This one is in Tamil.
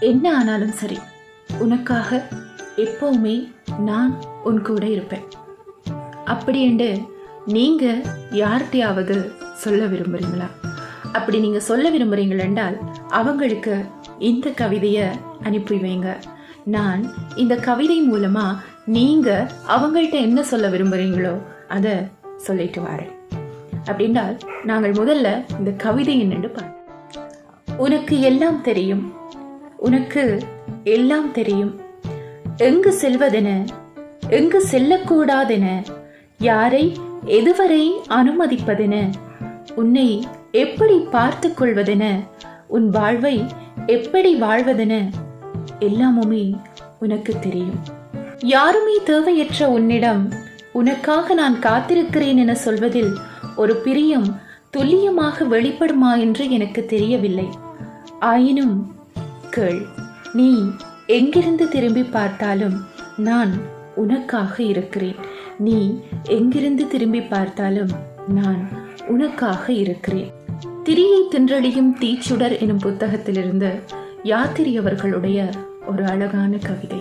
என்ன ஆனாலும் சரி உனக்காக எப்போவுமே நான் உன் கூட இருப்பேன். அப்படின்ட்டு நீங்கள் யார்கிட்டயாவது சொல்ல விரும்புறீங்களா? அப்படி நீங்கள் சொல்ல விரும்புகிறீங்கள் என்றால் அவங்களுக்கு இந்த கவிதையை அனுப்பி வைங்க. நான் இந்த கவிதை மூலமாக நீங்கள் அவங்கள்ட்ட என்ன சொல்ல விரும்புகிறீங்களோ அதை சொல்லிட்டு வரேன். அப்படின்னால் நாங்கள் முதல்ல இந்த கவிதை என்னென்று பார்ப்போம். உனக்கு எல்லாம் தெரியும் உனக்கு எல்லாம் தெரியும். எங்கு செல்வதென எங்கு செல்லக்கூடாதென யாரை எதுவரை அனுமதிப்பதென உன்னை எப்படி பார்த்து கொள்வதென உன் வாழ்வை எப்படி வாழ்வதென எல்லாமுமே உனக்கு தெரியும். யாருமே தேவையற்ற உன்னிடம் உனக்காக நான் காத்திருக்கிறேன் என சொல்வதில் ஒரு பிரியம் துல்லியமாக வெளிப்படுமா என்று எனக்கு தெரியவில்லை. ஆயினும் கேள் நீ எங்கிருந்து திரும்பி பார்த்தாலும் நான் உனக்காக இருக்கிறேன். நீ எங்கிருந்து திரும்பி பார்த்தாலும் நான் உனக்காக இருக்கிறேன். திரியை தின்றழியும் தீச்சுடர் எனும் புத்தகத்திலிருந்து யாத்திரி அவர்களுடைய ஒரு அழகான கவிதை.